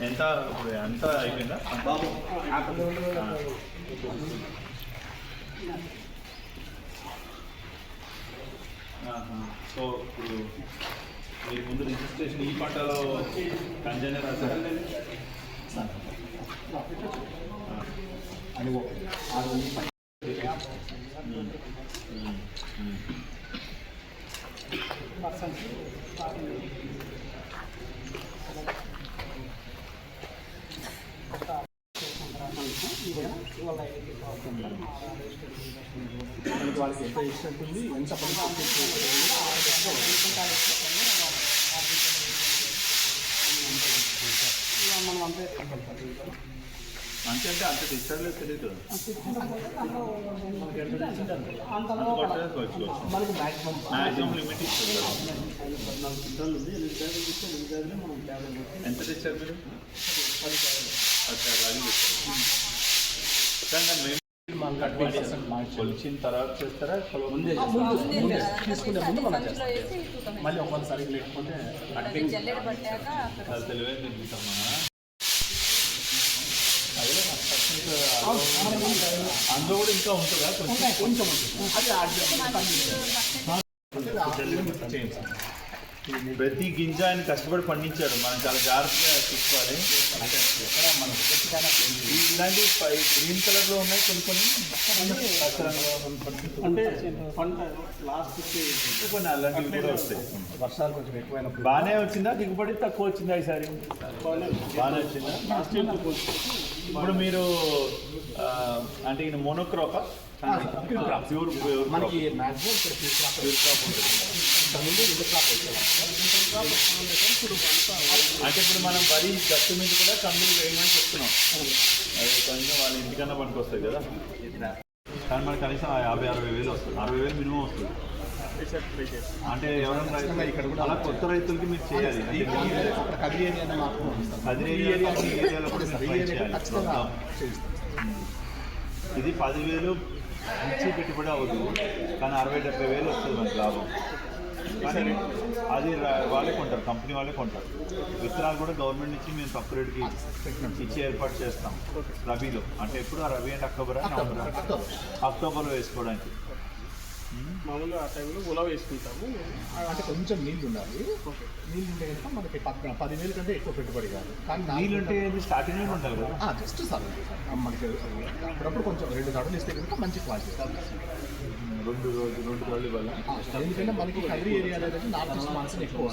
ఎంత ఇప్పుడు ఎంత అయిపోయిందా. సో ఇప్పుడు మీరు ముందు రిజిస్ట్రేషన్ ఈ పంటలో కంజైనర్ రాశారా. అని ఆరు వందల మనకి వాళ్ళకి ఎంత ఇచ్చినట్టుంది ఎంత మనం అంతే అంతే అంటే అంత ఇస్తాడో తెలియదు మనకు మ్యాక్సిమం మ్యాక్సిమం లిమిట్ ఇస్తుంది పద్నాలుగు ఉంది మనం ఎంత తెచ్చారు మీరు పది బ్యాగులు కొలిచిన తర్వాత చేస్తారా? తీసుకునే ముందు మనం చేస్తాం. మళ్ళీ ఒకవేళ సరిగ్గా లేకపోతే తిరుగుతామా అందులో కూడా ఇంకా ఉంటుందా? కొంచెం కొంచెం ఉంటుంది. అది ప్రతి గింజ ఆయన కష్టపడి పండించాడు. మనం చాలా జాగ్రత్తగా చూసుకోవాలి. ఇలాంటి గ్రీన్ కలర్లో ఉన్నాయి కొన్ని కొన్ని. అంటే పంట లాస్ట్ కొన్ని అలాంటివి కూడా వస్తాయి. వర్షాలు కొంచెం బాగానే వచ్చిందా? దిగుబడి తక్కువ వచ్చిందా ఈసారి? బాగానే వచ్చిందా. ఇప్పుడు మీరు అంటే ఈయన మోనోక్రాపా. ప్యూర్ ప్యూర్ మనకి మ్యాక్సిమం ఇక్కడ ప్యూర్ క్రాప్ ప్యూర్ క్రాప్ ఉంటుంది ఇంతకుముందు ఇంటర్ క్రాప్ వచ్చేవాళ్ళం అంటే ఇప్పుడు మనం వరి గట్టు మీద కూడా కందులు వేయమని చెప్తున్నాం. అది కొంచెం వాళ్ళ ఇంటికన్నా పనికి వస్తాయి కదా. కానీ మనకి కనీసం యాభై అరవై వేలు వస్తుంది. అరవై వేలు మినిమం వస్తుంది. అంటే ఎవరైనా ఇక్కడ కూడా అలా కొత్త రైతులకి మీరు చేయాలి. కదిరి ఏరియా అదే ఏరియా ఏరియాలో కూడా చేయాలి. ఇది పదివేలు ఇచ్చి పెట్టుబడి అవ్వదు కానీ అరవై డెబ్బై వేలు వస్తుంది మనకి లాభం. కానీ అది వాళ్ళే కొంటారు కంపెనీ వాళ్ళే కొంటారు. విత్తనాలు కూడా గవర్నమెంట్ నుంచి మేము తక్కువ రేటుకి ఇచ్చి ఏర్పాటు చేస్తాం రబీలో. అంటే ఎప్పుడు ఆ రబీ అంటే అక్టోబర్. అక్టోబర్లో వేసుకోవడానికి. మామూలుగా ఆ టైంలో ఉలవ వేసుకుంటాము. అంటే కొంచెం నీళ్ళు ఉండాలి. నీళ్ళు ఉంటే కనుక మనకి పద్నా పదివేల కంటే ఎక్కువ పెట్టుబడి కాదు. కానీ నీళ్ళు ఉంటే స్టార్టింగ్ ఉండాలి కదా? జస్ట్ సార్ మనకి అప్పుడప్పుడు కొంచెం రెండు తడులు ఇస్తే కనుక మంచి క్వాలిటీ రెండు రోజులు రెండు రోజులు వల్ల ఎందుకంటే మనకి కదిరి ఏరియా అనేది నార్త్ ఈస్ట్ మాన్సూన్ ఎక్కువ.